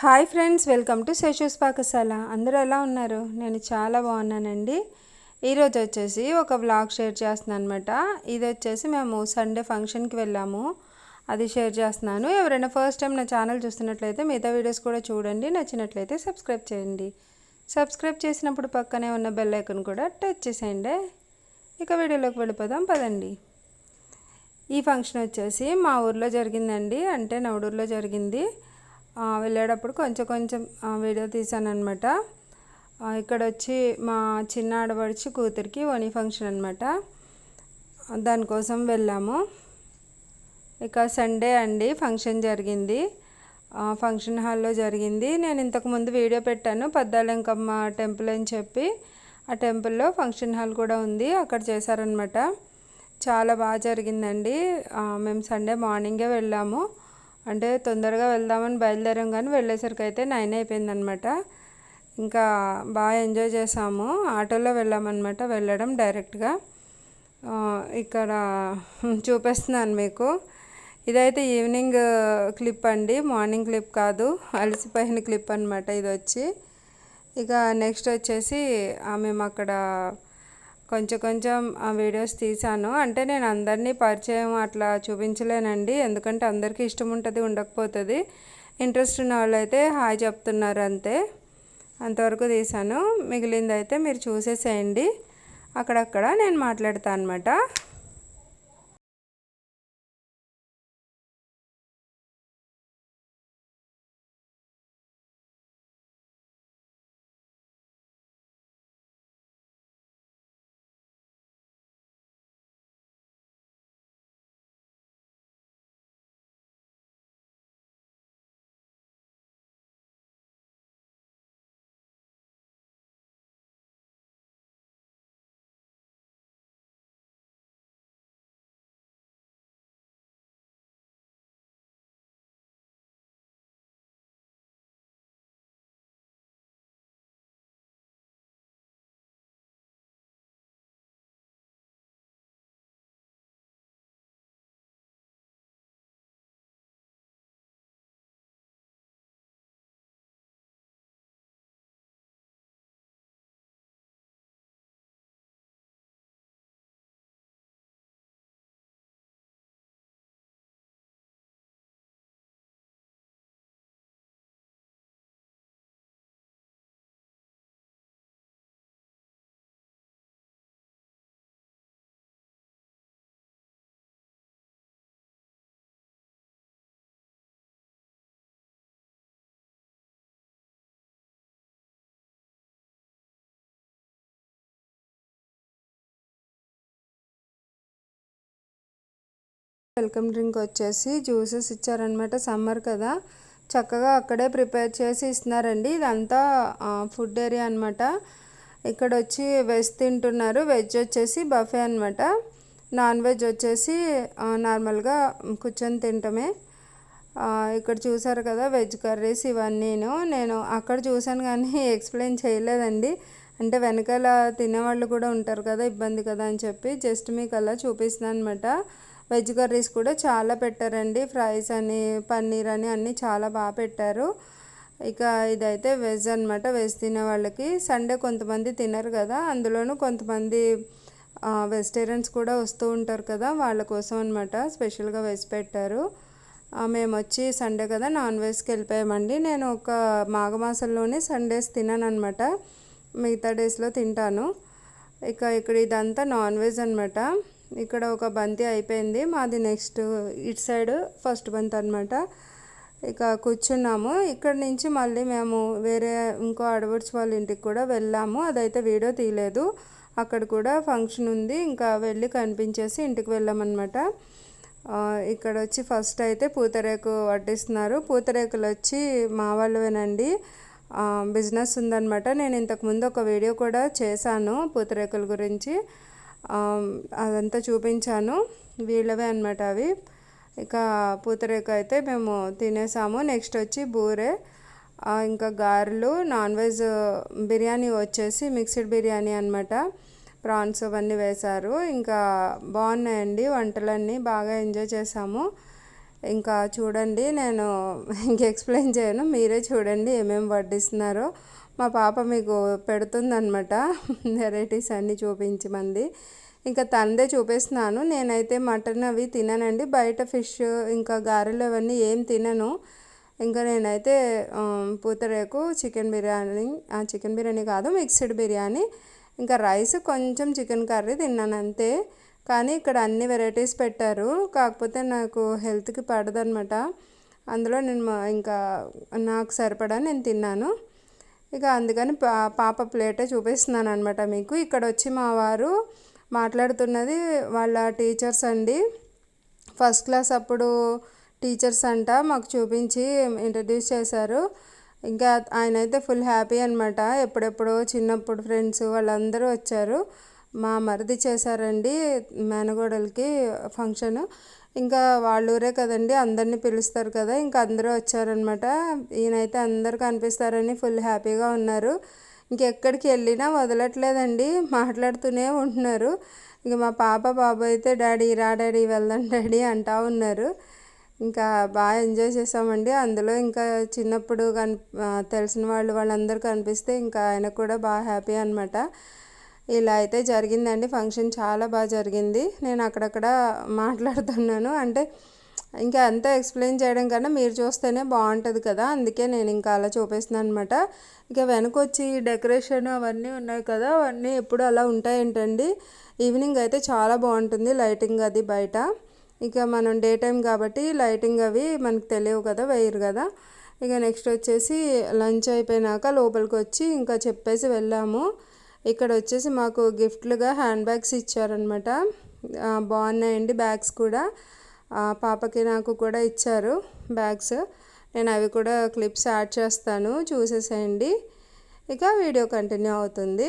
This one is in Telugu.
Hi friends welcome to Seshu's పాకశాల. అందరూ ఎలా ఉన్నారు? నేను చాలా బాగున్నానండి. ఈరోజు వచ్చేసి ఒక వ్లాగ్ షేర్ చేస్తున్నాను అనమాట ఇది వచ్చేసి మేము సండే ఫంక్షన్కి వెళ్ళాము. అది షేర్ చేస్తున్నాను. ఎవరైనా ఫస్ట్ టైం నా ఛానల్ చూస్తున్నట్లయితే మిగతా వీడియోస్ కూడా చూడండి. నచ్చినట్లయితే సబ్స్క్రైబ్ చేయండి. సబ్స్క్రైబ్ చేసినప్పుడు పక్కనే ఉన్న బెల్ ఐకన్ కూడా టచ్ చేసేయండి. ఇక వీడియోలోకి వెళ్ళిపోదాం పదండి. ఈ ఫంక్షన్ వచ్చేసి మా ఊర్లో జరిగిందండి. అంటే నవడూరులో జరిగింది. వెళ్ళేటప్పుడు కొంచెం కొంచెం వీడియో తీశాను అనమాట ఇక్కడ వచ్చి మా చిన్న ఆడపడిచి కూతురికి ఓనీ ఫంక్షన్ అనమాట దానికోసం వెళ్ళాము. ఇక సండే అండి ఫంక్షన్ జరిగింది. ఫంక్షన్ హాల్లో జరిగింది. నేను ఇంతకుముందు వీడియో పెట్టాను పద్దాలంకమ్మ టెంపుల్ అని చెప్పి. ఆ టెంపుల్లో ఫంక్షన్ హాల్ కూడా ఉంది అక్కడ చేశారనమాట చాలా బాగా జరిగిందండి. మేము సండే మార్నింగే వెళ్ళాము. అంటే తొందరగా వెళ్దామని బయలుదేరాం కానీ వెళ్ళేసరికి అయితే నైన్ అయిపోయిందనమాట. ఇంకా బాగా ఎంజాయ్ చేసాము. ఆటోలో వెళ్ళామన్నమాట వెళ్ళడం డైరెక్ట్గా. ఇక్కడ చూపిస్తున్నాను మీకు. ఇదైతే ఈవినింగ్ క్లిప్ అండి మార్నింగ్ క్లిప్ కాదు అలసిపోయిన క్లిప్ అనమాట ఇది వచ్చి ఇక నెక్స్ట్ వచ్చేసి మేము అక్కడ కొంచెం కొంచెం ఆ వీడియోస్ తీశాను. అంటే నేను అందరినీ పరిచయం అట్లా చూపించలేనండి. ఎందుకంటే అందరికీ ఇష్టం ఉంటుంది ఉండకపోతుంది. ఇంట్రెస్ట్ ఉన్న వాళ్ళైతే హాయ్ చెప్తున్నారు అంతే. అంతవరకు తీశాను. మిగిలింది అయితే మీరు చూసేసేయండి. అక్కడక్కడ నేను మాట్లాడతాను అనమాట వెల్కమ్ డ్రింక్ వచ్చేసి జ్యూసెస్ ఇచ్చారనమాట సమ్మర్ కదా. చక్కగా అక్కడే ప్రిపేర్ చేసి ఇస్తున్నారండి. ఇదంతా ఫుడ్ ఏరియా అనమాట ఇక్కడ వచ్చి వెజ్ తింటున్నారు. వెజ్ వచ్చేసి బఫే అనమాట నాన్ వెజ్ వచ్చేసి నార్మల్గా కూర్చొని తింటమే. ఇక్కడ చూసారు కదా వెజ్ కర్రీస్ ఇవన్నీను. నేను అక్కడ చూశాను కానీ ఎక్స్ప్లెయిన్ చేయలేదండి. అంటే వెనకాల తినేవాళ్ళు కూడా ఉంటారు కదా ఇబ్బంది కదా అని చెప్పి జస్ట్ మీకు అలా చూపిస్తున్నాను అనమాట వెజ్ కర్రీస్ కూడా చాలా పెట్టారండి. ఫ్రైస్ అని పన్నీర్ అని అన్నీ చాలా బాగా పెట్టారు. ఇక ఇదైతే వెజ్ అనమాట వెజ్ తినే వాళ్ళకి. సండే కొంతమంది తినరు కదా అందులోనూ కొంతమంది వెజిటేరియన్స్ కూడా వస్తూ ఉంటారు కదా వాళ్ళ కోసం అనమాట స్పెషల్గా వెజ్ పెట్టారు. మేము వచ్చి సండే కదా నాన్ వెజ్కి వెళ్ళిపోయామండి. నేను ఒక మాఘమాసంలోనే సండేస్ తినాను అనమాట మిగతా డేస్లో తింటాను. ఇక ఇక్కడ ఇదంతా నాన్ వెజ్ అనమాట ఇక్కడ ఒక బంతి అయిపోయింది. మాది నెక్స్ట్ ఇటు సైడ్ ఫస్ట్ బంతి అనమాట ఇక కూర్చున్నాము. ఇక్కడ నుంచి మళ్ళీ మేము వేరే ఇంకో అడవర్స్ వాళ్ళ ఇంటికి కూడా వెళ్ళాము. అదైతే వీడియో తీయలేదు. అక్కడ కూడా ఫంక్షన్ ఉంది. ఇంకా వెళ్ళి కనిపించేసి ఇంటికి వెళ్ళామన్నమాట. ఇక్కడ వచ్చి ఫస్ట్ అయితే పూతరేకు వడ్డిస్తున్నారు. పూతరేకులు వచ్చి మా వాళ్ళవేనండి. బిజినెస్ ఉందన్నమాట. నేను ఇంతకుముందు ఒక వీడియో కూడా చేశాను పూతరేకుల గురించి. అదంతా చూపించాను. వీళ్ళవే అనమాట అవి. ఇక పూతరేక అయితే మేము తినేసాము. నెక్స్ట్ వచ్చి బూరె ఇంకా గారెలు నాన్ వెజ్ బిర్యానీ వచ్చేసి మిక్స్డ్ బిర్యానీ అనమాట ప్రాన్స్ అవన్నీ వేశారు. ఇంకా బాగున్నాయండి వంటలన్నీ. బాగా ఎంజాయ్ చేసాము ఇంకా చూడండి నేను ఇంక ఎక్స్ప్లెయిన్ చేయను. మీరే చూడండి ఏమేమి వడ్డిస్తున్నారో. మా పాప మీకు పెడుతుందనమాట వెరైటీస్ అన్నీ చూపించమంది. ఇంకా తనదే చూపిస్తున్నాను. నేనైతే మటన్ అవి తిననండి. బయట ఫిష్ ఇంకా గారెలు అవన్నీ ఏం తినను. ఇంకా నేనైతే పూతరేకు చికెన్ బిర్యానీ ఆ, చికెన్ బిర్యానీ కాదు మిక్స్డ్ బిర్యానీ. ఇంకా రైస్ కొంచెం చికెన్ కర్రీ తిన్నాను అంతే. కానీ ఇక్కడ అన్ని వెరైటీస్ పెట్టారు. కాకపోతే నాకు హెల్త్కి పడదనమాట అందులో నేను మా- ఇంకా నాకు సరిపడా నేను తిన్నాను. ఇక అందుకని పా పాప ప్లేటే చూపిస్తున్నాను అనమాట మీకు. ఇక్కడ వచ్చి మా వారు మాట్లాడుతున్నది వాళ్ళ టీచర్స్ అండి. ఫస్ట్ క్లాస్ అప్పుడు టీచర్స్ అంట మాకు చూపించి ఇంట్రడ్యూస్ చేశారు. ఇంకా ఆయన అయితే ఫుల్ హ్యాపీ అనమాట ఎప్పుడెప్పుడో చిన్నప్పుడు ఫ్రెండ్స్ వాళ్ళందరూ వచ్చారు. మా మరిది చేశారండి మేనగోడలకి ఫంక్షన్. ఇంకా వాళ్ళ ఊరే కదండి అందరినీ పిలుస్తారు కదా ఇంకా అందరూ వచ్చారనమాట. ఈయనైతే అందరు కనిపిస్తారని ఫుల్ హ్యాపీగా ఉన్నారు. ఇంకెక్కడికి వెళ్ళినా వదలట్లేదండి మాట్లాడుతూనే ఉంటున్నారు. ఇంక మా పాప బాబు అయితే డాడీ రా డాడీ వెళ్దాం డాడీ అంటా ఉన్నారు. ఇంకా బాగా ఎంజాయ్ చేసామండి. అందులో ఇంకా చిన్నప్పుడు కన్ తెలిసిన వాళ్ళు వాళ్ళందరూ కనిపిస్తే ఇంకా ఆయన కూడా బాగా హ్యాపీ అనమాట ఇలా అయితే జరిగిందండి. ఫంక్షన్ చాలా బాగా జరిగింది. నేను అక్కడక్కడ మాట్లాడుతున్నాను. అంటే ఇంకా అంతా ఎక్స్ప్లెయిన్ చేయడం కన్నా మీరు చూస్తేనే బాగుంటుంది కదా. అందుకే నేను ఇంకా అలా చూపిస్తున్నాను అనమాట ఇక వెనకొచ్చి డెకరేషన్ అవన్నీ ఉన్నాయి కదా. అవన్నీ ఎప్పుడు అలా ఉంటాయంటండి? ఈవినింగ్ అయితే చాలా బాగుంటుంది లైటింగ్ అది బయట. ఇక మనం డే టైం కాబట్టి లైటింగ్ అవి మనకు తెలియవు కదా వేయరు కదా. ఇక నెక్స్ట్ వచ్చేసి లంచ్ అయిపోయినాక లోపలికి వచ్చి ఇంకా చెప్పేసి వెళ్ళాము. ఇక్కడ వచ్చేసి మాకు గిఫ్ట్లుగా హ్యాండ్ బ్యాగ్స్ ఇచ్చారనమాట బాగున్నాయండి బ్యాగ్స్ కూడా. పాపకి నాకు కూడా ఇచ్చారు బ్యాగ్స్. నేను అవి కూడా క్లిప్స్ యాడ్ చేస్తాను చూసేసేయండి. ఇక వీడియో కంటిన్యూ అవుతుంది.